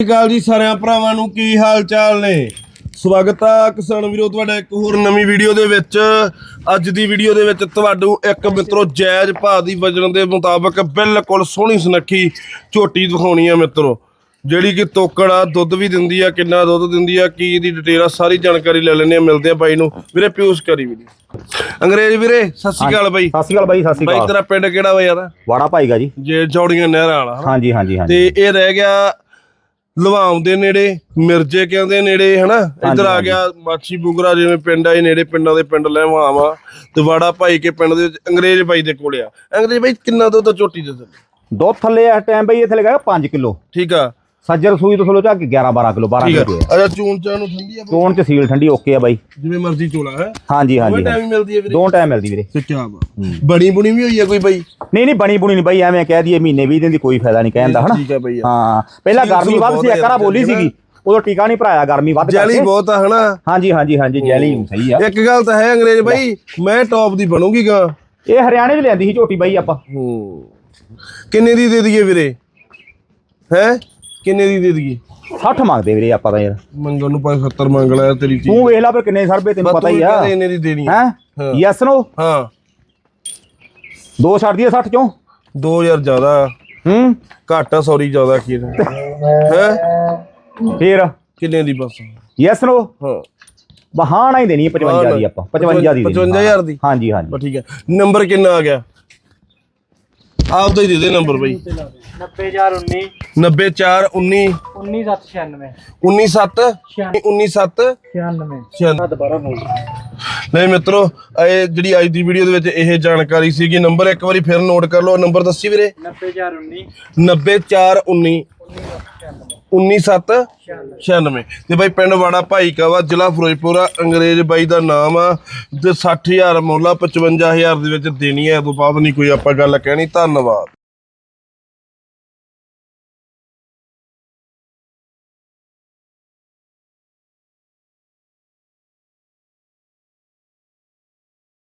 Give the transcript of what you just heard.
ਸਤਿ ਸ਼੍ਰੀ ਅਕਾਲ ਜੀ ਸਾਰਿਆਂ ਭਰਾਵਾਂ ਨੂੰ ਕੀ ਹਾਲ ਚਾਲ ਨੇ? ਸਵਾਗਤ ਆ ਕਿਸਾਨ ਵੀਰੋ ਤੁਹਾਡਾ ਇੱਕ ਹੋਰ ਨਵੀਂ ਵੀਡੀਓ ਦੇ ਵਿੱਚ। ਅੱਜ ਦੀ ਵੀਡੀਓ ਦੇ ਵਿੱਚ ਤੁਹਾਨੂੰ ਇੱਕ ਮਿੱਤਰੋ ਜਾਇਜ਼ ਭਾਅ ਦੀ ਵਜਨ ਦੇ ਮੁਤਾਬਕ ਬਿਲਕੁਲ ਸੋਹਣੀ ਸੁਨੱਖੀ ਝੋਟੀ ਦਿਖਾਉਣੀ ਆ ਮਿੱਤਰੋ। ਜਿਹੜੀ ਕਿ ਤੋਕੜ ਆ ਦੁੱਧ ਵੀ ਦਿੰਦੀ ਆ ਕਿੰਨਾ ਦੁੱਧ ਦਿੰਦੀ ਆ ਕੀ ਇਹਦੀ ਡਿਟੇਲ ਆ ਸਾਰੀ ਜਾਣਕਾਰੀ ਲੈ ਲੈਣੇ ਆ ਮਿਲਦੇ ਆ ਬਾਈ ਨੂੰ। ਵੀਰੇ ਪਿਊਸ ਕਰੀ ਵੀਡੀਓ। ਅੰਗਰੇਜ਼ ਵੀਰੇ ਸਤਿ ਸ਼੍ਰੀ ਅਕਾਲ ਬਾਈ। ਸਤਿ ਸ਼੍ਰੀ ਅਕਾਲ ਬਾਈ ਸਤਿ ਸ਼੍ਰੀ ਬਾਈ ਅਕਾਲ। ਤੇਰਾ ਪਿੰਡ ਕਿਹੜਾ ਵਾ ਯਾਰ ਵਾੜਾ ਭਾਈਗਾ ਜੀ। ਜੇ ਜੌੜੀਆਂ ਨਹਿਰਾਂ ਵਾਲਾ? ਹਾਂਜੀ ਹਾਂਜੀ ਹਾਂਜੀ। ਤੇ ਇਹ ਰਹਿ ਗਿਆ ਲਵਾਉਂ ਦੇ ਨੇੜੇ ਮਿਰਜੇ ਕਹਿੰਦੇ ਨੇੜੇ ਹਨਾ? ਇੱਧਰ ਆ ਗਿਆ ਮਾਛੀ ਬੁਗਰਾ ਜਿਵੇਂ ਪਿੰਡ ਆ ਇਹ ਨੇੜੇ ਪਿੰਡਾਂ ਦੇ ਪਿੰਡ ਲੈਵਾਵਾ ਤੇ ਵਾੜਾ ਭਾਈ ਕੇ ਪਿੰਡ ਦੇ ਵਿੱਚ ਅੰਗਰੇਜ਼ ਬਾਈ ਦੇ ਕੋਲੇ ਆ। ਅੰਗਰੇਜ਼ ਬਾਈ ਕਿੰਨਾ ਦੁੱਧ ਝੋਟੀ ਦੇ ਦਿੰਦੇ ਦੁੱਧ ਥੱਲੇ ਇਸ ਟਾਈਮ ਬਈ ਇੱਥੇ ਲਗਾ 5 ਕਿਲੋ। ਠੀਕ ਆ। ਸੱਜਰ ਸੂਈ ਤੋਂ ਥੱਲੇ ਚੱਕ 11 12 ਕਿਲੋ 12 ਠੀਕ ਆ। ਕਿਲੋ ਅਜਾ ਚੂਨ ਚਾਹ ਨੂੰ ਠੰਡੀ ਆ ਬਾਈ? ਚੋਣ ਚ ਸੀਲ ਠੰਡੀ ਓਕੇ ਆ ਬਾਈ। ਜਿਵੇਂ ਮਰਜ਼ੀ ਚੋਲਾ ਹੈ? ਹਾਂਜੀ ਹਾਂਜੀ ਟਾਈਮ ਹੀ ਮਿਲਦੀ ਹੈ ਵੀਰੇ। ਦੋ ਟਾਈਮ ਮਿਲਦੀ ਵੀਰੇ। ਤੇ ਕਿਆ ਬਾ ਬਣੀ ਬੁਣੀ ਵੀ ਹੋਈ ਆ ਕੋਈ ਬਾਈ? ਨਹੀਂ ਨਹੀਂ ਬਣੀ ਬੁਣੀ ਨਹੀਂ ਬਾਈ ਐਵੇਂ ਕਹਿ ਦਈਏ ਮਹੀਨੇ 20 ਦਿਨ ਦੀ ਕੋਈ ਫਾਇਦਾ ਨਹੀਂ ਕਹਿਣ ਦਾ ਹਨਾ? ਠੀਕ ਆ ਬਾਈ ਹਾਂ। ਪਹਿਲਾਂ ਗਰਮੀ ਵੱਧ ਸੀ ਬਹੁਤ ਇੱਕ ਵਾਰ ਬੋਲੀ ਸੀਗੀ ਉਦੋਂ ਟੀਕਾ ਨਹੀਂ ਭਰਾਇਆ ਗਰਮੀ ਵੱਧ ਜੈਲੀ ਕਰਕੇ। ਬਹੁਤ ਆ ਹਨਾ? ਹਾਂਜੀ ਹਾਂਜੀ ਹਾਂਜੀ ਜੈਲੀ ਸਹੀ ਆ। ਇੱਕ ਗੱਲ ਤਾਂ ਹੈ ਅੰਗਰੇਜ਼ ਬਾਈ ਮੈਂ ਟੌਪ ਦੀ ਬਣੂਗੀ ਗਾ। ਇਹ ਹਰਿਆਣੇ ਚ ਲਿਆਂਦੀ ਸੀ ਝੋਟੀ ਬਾਈ ਆਪਾਂ। ਹੂੰ। ਕਿੰਨੇ ਦੀ ਦੇ ਦਈਏ ਵੀਰੇ? ਹੈ? ਕਿੰਨੇ ਦੀ ਦੇ ਦਈਏ? 60 ਮੰਗਦੇ ਵੀਰੇ ਆਪਾਂ ਤਾਂ ਯਾਰ। ਮੰਗਣ ਨੂੰ 570 ਮੰਗ ਲਿਆ ਤੇਰੀ ਚੀਜ਼। ਤੂੰ ਵੇਖ ਲੈ ਫਿਰ ਕਿੰਨੇ ਸਰਬੇ ਤੈਨੂੰ ਪਤਾ ਹੀ ਆ। ਕਹਿੰਦੇ ਇੰਨੇ ਦੀ ਦੇਣੀ। ਹੈ? ਹਾਂ। ਯੈਸ ਨੋ ਹਾਂ। ਦੋ ਛੱਡ ਦਈਏ 60 ਚੋਂ? 2000 ਜ਼ਿਆਦਾ। ਹੂੰ? ਘੱਟ ਆ ਸੌਰੀ ਜ਼ਿਆਦਾ ਕੀ ਹੈ? ਫੇਰ? ਕਿੰਨੇ ਦੀ ਬਸ? ਯੈਸ ਨੋ ਹਾਂ। ਬਹਾਨਾ ਹੀ ਦੇਣੀ ਹੈ 55 ਦੀ ਆਪਾਂ 55 ਦੀ ਦੇਣੀ। 55000 ਦੀ? ਹਾਂਜੀ ਹਾਂਜੀ। ਬਸ ਠੀਕ ਹੈ ਨੰਬਰ ਕਿੰਨਾ ਆ ਗਿਆ? ਆਪ ਦਾ ਹੀ ਦੇ ਦੇ ਨੰਬਰ ਬਈ। 90019 90419 19796 197 197 96 ਦੁਬਾਰਾ ਬੋਲ ਨਹੀਂ ਮਿੱਤਰੋ ਇਹ ਜਿਹੜੀ ਅੱਜ ਦੀ ਵੀਡੀਓ ਦੇ ਵਿੱਚ ਇਹ ਜਾਣਕਾਰੀ ਸੀਗੀ ਨੰਬਰ ਇੱਕ ਵਾਰੀ ਫਿਰ ਨੋਟ ਕਰ ਲਓ ਨੰਬਰ ਦੱਸੀ ਵੀਰੇ। 90019 90419 19796 ਤੇ ਬਾਈ ਪਿੰਡ ਵਾੜਾ ਭਾਈ ਕਾ ਜ਼ਿਲ੍ਹਾ ਫਿਰੋਜ਼ਪੁਰ ਆ। ਅੰਗਰੇਜ਼ ਬਾਈ ਦਾ ਨਾਮ ਆ। ਤੇ 60000 ਮੁੱਲਾ ਆ 55000 ਦੇ ਵਿੱਚ ਦੇਣੀ ਹੈ ਇਹ ਤੋਂ ਬਾਅਦ ਨਹੀਂ ਕੋਈ ਆਪਾਂ ਗੱਲ ਕਹਿਣੀ। ਧੰਨਵਾਦ।